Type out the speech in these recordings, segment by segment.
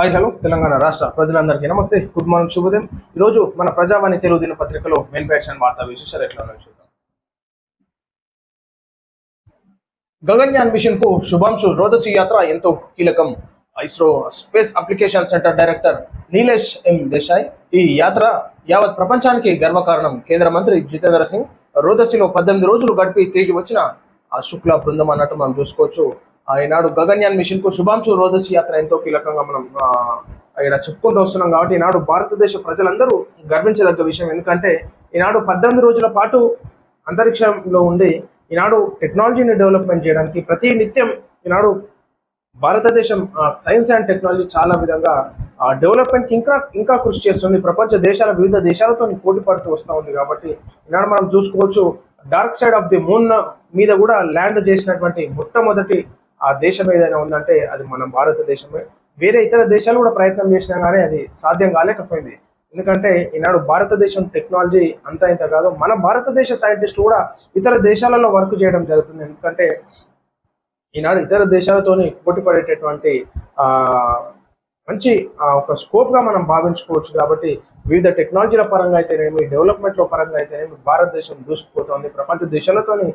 Hi hello Telangana రాష్ట్ర ప్రజలందరికీ నమస్తే. గుడ్ మార్నింగ్ శుభోదయం. ఈరోజు మన ప్రజావాణి తెలుగు దినపత్రికలో మెయిన్ ప్యాక్షన్ వార్తా విశేషాలు ఎట్లా ఉన్నాయో చూద్దాం. గగన్యాన్ మిషన్కు శుభాంశు. రోదసి యాత్ర ఎంతో కీలకం. ISRO space application centre director Nilesh M Desai ఈ యాత్ర యావత్ ప్రపంచానికి గర్వకారణం. కేంద్ర మంత్రి జితేంద్ర సింగ్ రోదసిలో పద్దెనిమిది రోజులు గడిపి తిరిగి వచ్చిన ఆ శుక్ల బృందం అన్నట్టు మనం చూసుకోవచ్చు. ఈనాడు గగన్యాన్ మిషన్కు శుభాంశు రోదసి యాత్ర ఎంతో కీలకంగా మనం ఆ, ఇక్కడ చెప్పుకుంటూ వస్తున్నాం కాబట్టి ఈనాడు భారతదేశ ప్రజలందరూ గర్వించదగ్గ విషయం ఎందుకంటే ఈనాడు పద్దెనిమిది రోజుల పాటు అంతరిక్షంలో ఉండి ఈనాడు టెక్నాలజీని డెవలప్మెంట్ చేయడానికి ప్రతి నిత్యం ఈనాడు భారతదేశం సైన్స్ అండ్ టెక్నాలజీ చాలా విధంగా డెవలప్మెంట్ ఇంకా ఇంకా కృషి చేస్తుంది. ప్రపంచ దేశాల వివిధ దేశాలతో పోటీ పడుతూ వస్తూ ఉంది కాబట్టి ఈనాడు మనం చూసుకోవచ్చు dark side of the moon మీద కూడా ల్యాండ్ చేసినటువంటి మొట్టమొదటి ఆ దేశం ఏదైనా ఉందంటే అది మన భారతదేశమే. వేరే ఇతర దేశాలు కూడా ప్రయత్నం చేసినా కానీ అది సాధ్యం కాలేకపోయింది. ఎందుకంటే ఈనాడు భారతదేశం టెక్నాలజీ అంత ఇంత కాదు. మన భారతదేశ సైంటిస్ట్ కూడా ఇతర దేశాలలో వర్క్ చేయడం జరుగుతుంది. ఎందుకంటే ఈనాడు ఇతర దేశాలతోని పోటీ పడేటటువంటి మంచి ఒక స్కోప్గా మనం భావించుకోవచ్చు కాబట్టి వివిధ టెక్నాలజీల పరంగా అయితేనేమి డెవలప్మెంట్ల పరంగా అయితేనేమి భారతదేశం దూసుకుపోతోంది ప్రపంచ దేశాలతోని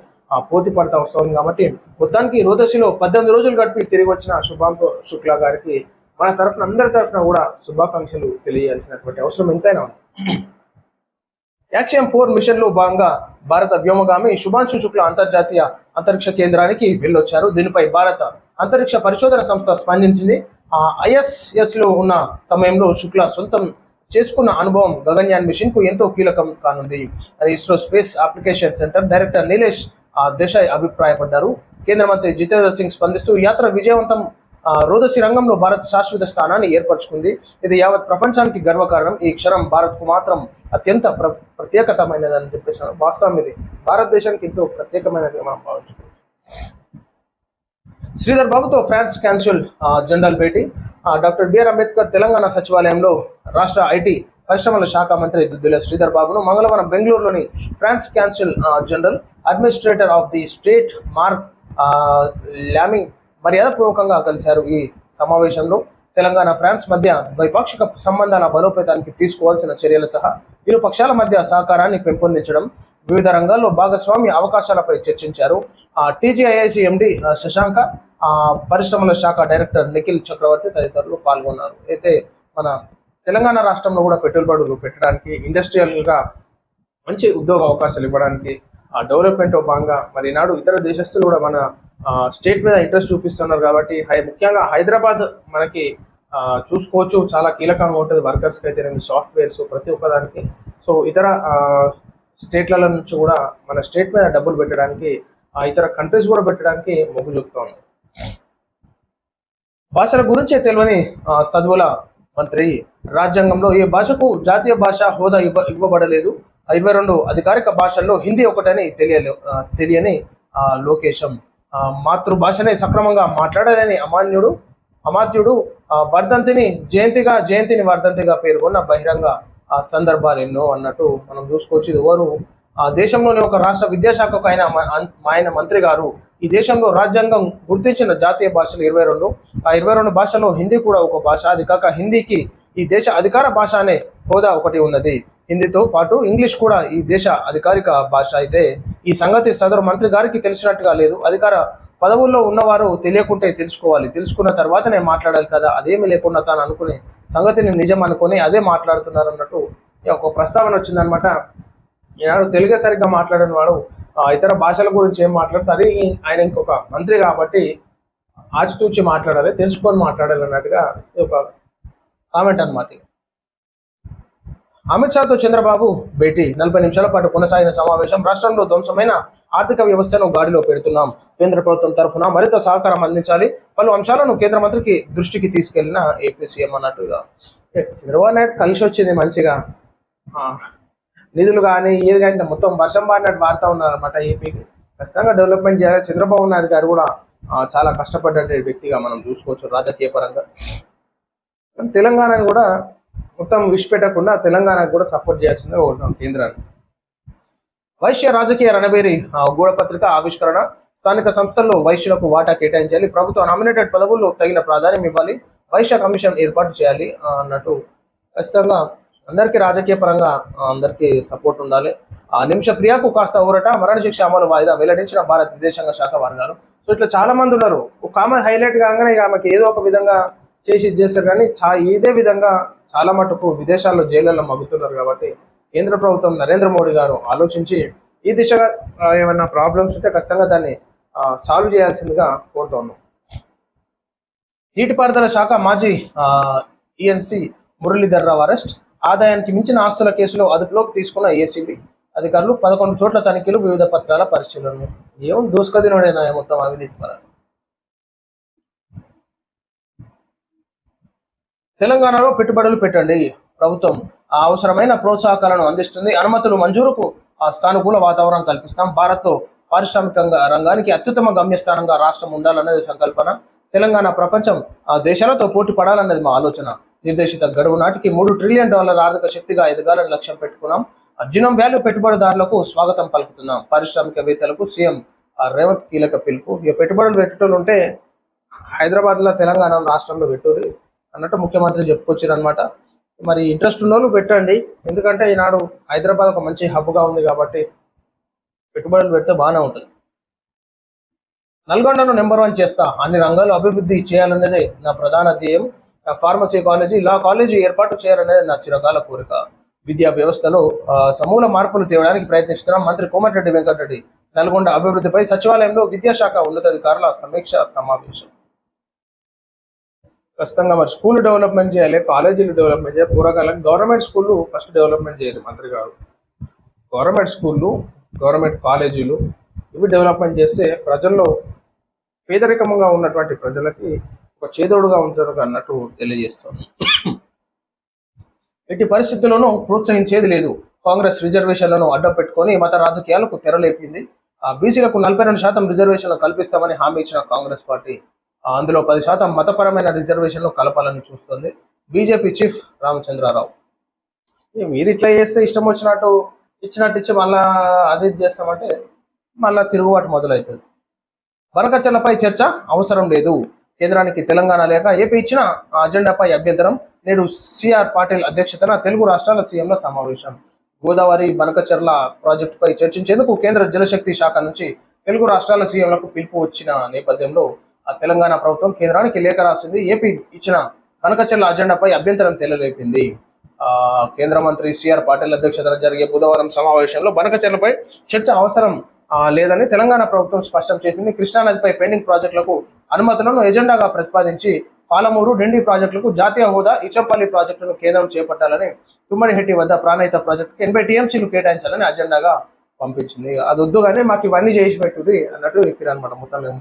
పోటీ పడతా వస్తుంది కాబట్టి మొత్తానికి రోదశిలో పద్దెనిమిది రోజులు గడిపి తిరిగి వచ్చిన శుభాంకు శుక్లా గారికి మన తరఫున అందరి తరఫున కూడా శుభాకాంక్షలు తెలియజేయాల్సినటువంటి అవసరం ఎంతైనా ఉంది. యాక్సియం ఫోర్ మిషన్లో భాగంగా భారత వ్యోమగామి శుభాంశు శుక్ల అంతర్జాతీయ అంతరిక్ష కేంద్రానికి వెళ్ళొచ్చారు. దీనిపై భారత అంతరిక్ష పరిశోధన సంస్థ స్పందించింది. ఆ ఐఎస్ఎస్లో ఉన్న సమయంలో శుక్ల సొంతం చేసుకున్న అనుభవం గగన్యాన్ మిషన్కు ఎంతో కీలకం కానుంది. అది ISRO space application centre director Nilesh Desai అభిప్రాయపడ్డారు. కేంద్ర మంత్రి జితేంద్ర సింగ్ స్పందిస్తూ యాత్ర విజయవంతం రోదసి రంగంలో భారత్ శాశ్వత స్థానాన్ని ఏర్పరచుకుంది. ఇది యావత్ ప్రపంచానికి గర్వకారణం. ఈ క్షణం భారత్కు మాత్రం అత్యంత ప్ర ప్రత్యేకతమైనదని చెప్పేసి వాస్తవం ఇది. భారతదేశానికి ఎంతో ప్రత్యేకమైనది మనం భావించుకోవచ్చు. శ్రీధర్ బాబుతో ఫ్రాన్స్ క్యాన్సిల్ జనరల్ భేటీ. డాక్టర్ బిఆర్ అంబేద్కర్ తెలంగాణ సచివాలయంలో రాష్ట్ర ఐటీ పరిశ్రమల శాఖ మంత్రి దుద్దుల శ్రీధర్ బాబును మంగళవారం బెంగళూరులోని France consul general administrator of the state Mark Lamming మర్యాదపూర్వకంగా కలిశారు ఈ సమావేశంలో. తెలంగాణ ఫ్రాన్స్ మధ్య ద్వైపాక్షిక సంబంధాల బలోపేతానికి తీసుకోవాల్సిన చర్యలు సహా ఇరు పక్షాల మధ్య సహకారాన్ని పెంపొందించడం వివిధ రంగాల్లో భాగస్వామ్య అవకాశాలపై చర్చించారు. టీజీఐఐసి ఎండి శశాంక పరిశ్రమల శాఖ డైరెక్టర్ నిఖిల్ చక్రవర్తి తదితరులు పాల్గొన్నారు. అయితే మన తెలంగాణ రాష్ట్రంలో కూడా పెట్టుబడులు పెట్టడానికి ఇండస్ట్రియల్గా మంచి ఉద్యోగ అవకాశాలు ఇవ్వడానికి ఆ డెవలప్మెంట్ భాగంగా మరి నాడు ఇతర దేశస్తులు కూడా మన స్టేట్ మీద ఇంట్రెస్ట్ చూపిస్తున్నారు కాబట్టి హై ముఖ్యంగా హైదరాబాద్ మనకి చూసుకోవచ్చు. చాలా కీలకంగా ఉంటుంది. వర్కర్స్కి అయితే సాఫ్ట్వేర్స్ ప్రతి ఒక్కదానికి. సో ఇతర స్టేట్లలో నుంచి కూడా మన స్టేట్ మీద డబ్బులు పెట్టడానికి ఇతర కంట్రీస్ కూడా పెట్టడానికి మొగ్గు చూపుతా ఉంది భాషల గురించే తెలియని చదువుల మంత్రి రాజ్యాంగంలో ఏ భాషకు జాతీయ భాష హోదా ఇవ్వ ఇవ్వబడలేదు. ఇరవై రెండు అధికారిక భాషల్లో హిందీ ఒకటని తెలియలే తెలియని లోకేశం. మాతృభాషనే సక్రమంగా మాట్లాడలేని అమాన్యుడు అమాత్యుడు వర్ధంతిని జయంతిగా జయంతిని వర్ధంతిగా పేర్కొన్న బహిరంగ ఆ, సందర్భాలు ఎన్నో అన్నట్టు మనం చూసుకోవచ్చు. ఎవరు ఆ దేశంలోని ఒక రాష్ట్ర విద్యాశాఖకు ఆయన ఆయన మంత్రి గారు ఈ దేశంలో రాజ్యాంగం గుర్తించిన జాతీయ భాషలు ఇరవై రెండు. ఆ ఇరవై రెండు భాషల్లో హిందీ కూడా ఒక భాష. అది కాక హిందీకి ఈ దేశ అధికార భాష అనే హోదా ఒకటి ఉన్నది. హిందీతో పాటు ఇంగ్లీష్ కూడా ఈ దేశ అధికారిక భాష అయితే. ఈ సంగతి సదరు మంత్రి గారికి తెలిసినట్టుగా లేదు. అధికార పదవుల్లో ఉన్నవారు తెలియకుంటే తెలుసుకోవాలి. తెలుసుకున్న తర్వాతనే మాట్లాడాలి కదా. అదేమీ లేకుండా తాను అనుకునే సంగతిని నిజం అనుకుని అదే మాట్లాడుతున్నారు అన్నట్టు ఒక ప్రస్తావన వచ్చిందనమాట ఈనాడు తెలుగే సరిగ్గా మాట్లాడిన వాడు ఇతర భాషల గురించి ఏం మాట్లాడతారు ఆయన ఇంకొక మంత్రి కాబట్టి ఆచితూచి మాట్లాడాలి తెలుసుకొని మాట్లాడాలి అన్నట్టుగా ఇది ఒక కామెంట్ అన్నమాట అమిత్ షాతో చంద్రబాబు భేటీ. నలభై నిమిషాల పాటు కొనసాగిన సమావేశం రాష్ట్రంలో ధ్వంసమైన ఆర్థిక వ్యవస్థను గాడిలో పెడుతున్నాం. కేంద్ర ప్రభుత్వం తరఫున మరింత సహకారం అందించాలి. పలు అంశాలను కేంద్ర మంత్రికి దృష్టికి తీసుకెళ్ళిన ఏపీ సీఎం అన్నట్టుగా. చంద్రబాబు నాయుడు కలిసి వచ్చింది మంచిగా నిధులు కానీ ఏది కానీ మొత్తం వర్షం బారినట్టు వాడుతూ ఉన్నారన్నమాట ఏపీకి ఖచ్చితంగా డెవలప్మెంట్ చేయాలి. చంద్రబాబు నాయుడు గారు కూడా చాలా కష్టపడ్డ వ్యక్తిగా మనం చూసుకోవచ్చు రాజకీయ పరంగా. తెలంగాణను కూడా మొత్తం విడిచిపెట్టకుండా తెలంగాణకు కూడా సపోర్ట్ చేయాల్సిందే కోరుతాం కేంద్రాన్ని. వైశ్య రాజకీయ రణబేరి గూఢపత్రిక ఆవిష్కరణ స్థానిక సంస్థల్లో వైశ్యులకు వాటా కేటాయించాలి. ప్రభుత్వ నామినేటెడ్ పదవుల్లో తగిన ప్రాధాన్యం ఇవ్వాలి. వైశ్య కమిషన్ ఏర్పాటు చేయాలి అన్నట్టు ఖచ్చితంగా అందరికీ రాజకీయ పరంగా అందరికీ సపోర్ట్ ఉండాలి. ఆ నిమిష ప్రియాకు కాస్త ఊరట మరణశిక్ష అమలు వాయిదా వెల్లడించిన భారత విదేశాంగ శాఖ వర్గాలు. సో ఇట్లా చాలా మంది ఉన్నారు. ఒక ఆమె హైలైట్ కాగానే ఇక ఆమెకి ఏదో ఒక విధంగా చేసి ఇది చేస్తారు. కానీ చా ఇదే విధంగా చాలా మటుకు విదేశాల్లో జైళ్ళల్లో మగ్గుతున్నారు కాబట్టి కేంద్ర ప్రభుత్వం నరేంద్ర మోడీ గారు ఆలోచించి ఈ దిశగా ఏమైనా ప్రాబ్లమ్స్ ఉంటే ఖచ్చితంగా దాన్ని సాల్వ్ చేయాల్సిందిగా కోరుతా ఉన్నాం. నీటిపారుదల శాఖ మాజీ ఈఎన్సీ మురళీధర్ రావు అరెస్ట్ ఆదాయానికి మించిన ఆస్తుల కేసులో అదుపులోకి తీసుకున్న ఏసీబీ అధికారులు పదకొండు చోట్ల తనిఖీలు వివిధ పత్రాల పరిశీలన ఏం దూసుకదినోడైనా మొత్తం అవినీతి పరాలు. తెలంగాణలో పెట్టుబడులు పెట్టండి. ప్రభుత్వం ఆ అవసరమైన ప్రోత్సాహకాలను అందిస్తుంది. అనుమతులు మంజూరుకు ఆ సానుకూల వాతావరణం కల్పిస్తాం. భారత్లో పారిశ్రామికంగా రంగానికి అత్యుత్తమ గమ్యస్థానంగా రాష్ట్రం ఉండాలన్నది సంకల్పన. తెలంగాణ ప్రపంచం ఆ దేశాలతో పోటీ పడాలన్నది మా ఆలోచన. నిర్దేశిత గడువు నాటికి మూడు ట్రిలియన్ డాలర్ ఆర్థిక శక్తిగా ఎదగాలని లక్ష్యం పెట్టుకున్నాం. అర్జునం వ్యాల్యూ పెట్టుబడిదారులకు స్వాగతం పలుకుతున్నాం. పారిశ్రామికవేత్తలకు సీఎం రేవంత్ కీలక పిలుపు. ఇక పెట్టుబడులు పెట్టేటోళ్ళు ఉంటే హైదరాబాద్లో తెలంగాణ రాష్ట్రంలో పెట్టూరి అన్నట్టు ముఖ్యమంత్రి చెప్పుకొచ్చారు అనమాట మరి ఇంట్రెస్ట్ ఉన్నోళ్ళు పెట్టండి. ఎందుకంటే ఈనాడు హైదరాబాద్ ఒక మంచి హబ్గా ఉంది కాబట్టి పెట్టుబడులు పెడితే బాగానే ఉంటుంది. నల్గొండను నెంబర్ వన్ చేస్తా. అన్ని రంగాల్లో అభివృద్ధి చేయాలనేదే నా ప్రధాన ధ్యేయం. ఫార్మసీ కాలేజీ లా కాలేజీ ఏర్పాటు చేయాలనేది నా చిరకాల కోరిక. విద్యా వ్యవస్థలో సమూల మార్పులు తేవడానికి ప్రయత్నిస్తున్నాం మంత్రి కోమటిరెడ్డి వెంకటరెడ్డి నల్గొండ అభివృద్ధిపై సచివాలయంలో విద్యాశాఖ ఉన్నతాధికారుల సమీక్ష సమావేశం. ఖచ్చితంగా మరి స్కూల్ డెవలప్మెంట్ చేయాలి కాలేజీలు డెవలప్మెంట్ చేయాలి పూర్వకాలం గవర్నమెంట్ స్కూళ్ళు ఫస్ట్ డెవలప్మెంట్ చేయాలి మంత్రి గారు. గవర్నమెంట్ స్కూళ్ళు గవర్నమెంట్ కాలేజీలు ఇవి డెవలప్మెంట్ చేస్తే ప్రజల్లో పేదరికంగా ఉన్నటువంటి ప్రజలకి ఒక చేదోడుగా ఉంటారు అన్నట్టు తెలియజేస్తాం ఎట్టి పరిస్థితుల్లోనూ ప్రోత్సహించేది లేదు. కాంగ్రెస్ రిజర్వేషన్లను అడ్డం పెట్టుకొని మత రాజకీయాలకు తెరలేపింది. ఆ బీసీలకు నలభై రెండు శాతం రిజర్వేషన్లు కల్పిస్తామని హామీ ఇచ్చిన కాంగ్రెస్ పార్టీ అందులో పది శాతం మతపరమైన రిజర్వేషన్లు కలపాలని చూస్తుంది బీజేపీ చీఫ్ రామచంద్రారావు. మీరు ఇట్లా చేస్తే ఇష్టం వచ్చినట్టు ఇచ్చినట్టు ఇచ్చి మళ్ళా అది చేస్తామంటే మళ్ళా తిరుగుబాటు మొదలవుతుంది వరకచ్చలపై చర్చ అవసరం లేదు. కేంద్రానికి తెలంగాణ లేక ఏపీ ఇచ్చిన ఆ అజెండాపై అభ్యంతరం. నేడు సిఆర్ పాటిల్ అధ్యక్షతన తెలుగు రాష్ట్రాల సీఎంల సమావేశం. గోదావరి బనకచర్ల ప్రాజెక్టుపై చర్చించేందుకు కేంద్ర జలశక్తి శాఖ నుంచి తెలుగు రాష్ట్రాల సీఎంలకు పిలుపు వచ్చిన నేపథ్యంలో ఆ తెలంగాణ ప్రభుత్వం కేంద్రానికి లేఖ రాసింది. ఏపీ ఇచ్చిన బనకచర్ల అజెండాపై అభ్యంతరం తెలియలేపింది ఆ కేంద్ర మంత్రి సిఆర్ పాటిల్ అధ్యక్షతన జరిగే బుధవారం సమావేశంలో బనకచర్లపై చర్చ అవసరం లేదని తెలంగాణ ప్రభుత్వం స్పష్టం చేసింది. కృష్ణానదిపై పెండింగ్ ప్రాజెక్టులకు అనుమతులను ఎజెండాగా ప్రతిపాదించి పాలమూరు డిండి ప్రాజెక్టులకు జాతీయ హోదా ఇచ్చంపల్లి ప్రాజెక్టును కేంద్రం చేపట్టాలని తుమ్మడిహెట్టి వద్ద ప్రాణహిత ప్రాజెక్టుకు ఎనభై టీఎంసీలు కేటాయించాలని అజెండాగా పంపించింది. అది వద్దుగానే మాకు ఇవన్నీ చేసి పెట్టుది అన్నట్టు చెప్పారనమాట మొత్తం మేము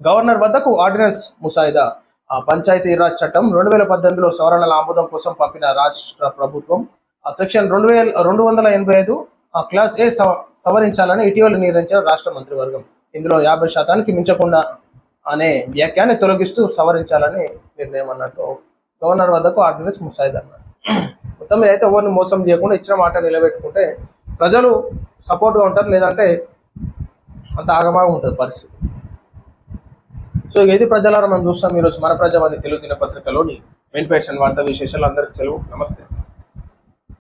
గవర్నర్ వద్దకు ఆర్డినెన్స్ ముసాయిదా. ఆ పంచాయతీ రాజ్ చట్టం రెండు వేల పద్దెనిమిదిలో సవరణల ఆమోదం కోసం పంపిన రాష్ట్ర ప్రభుత్వం. ఆ సెక్షన్ రెండు వేల రెండు వందల ఎనభై ఐదు క్లాస్ ఏ సవరించాలని ఇటీవల నిర్ణయించిన రాష్ట్ర మంత్రివర్గం. ఇందులో యాభై శాతానికి మించకుండా అనే వ్యాఖ్యాన్ని తొలగిస్తూ సవరించాలని నిర్ణయం అన్నట్టు గవర్నర్ వద్దకు ఆర్డినెన్స్ ముసాయిదా అన్నారు. మొత్తం మీద అయితే ఎవరిని మోసం చేయకుండా ఇచ్చిన మాట నిలబెట్టుకుంటే ప్రజలు సపోర్ట్గా ఉంటారు లేదంటే అంత ఆగమాగా ఉంటుంది పరిస్థితి. సో ఏది ఇది ప్రజలారా మనం చూస్తాం. ఈరోజు మన ప్రజావాణి తెలుగు దినపత్రికలోని మెయిన్ పేషన్ వార్తా విశేషాలు. అందరికీ సెలవు. నమస్తే.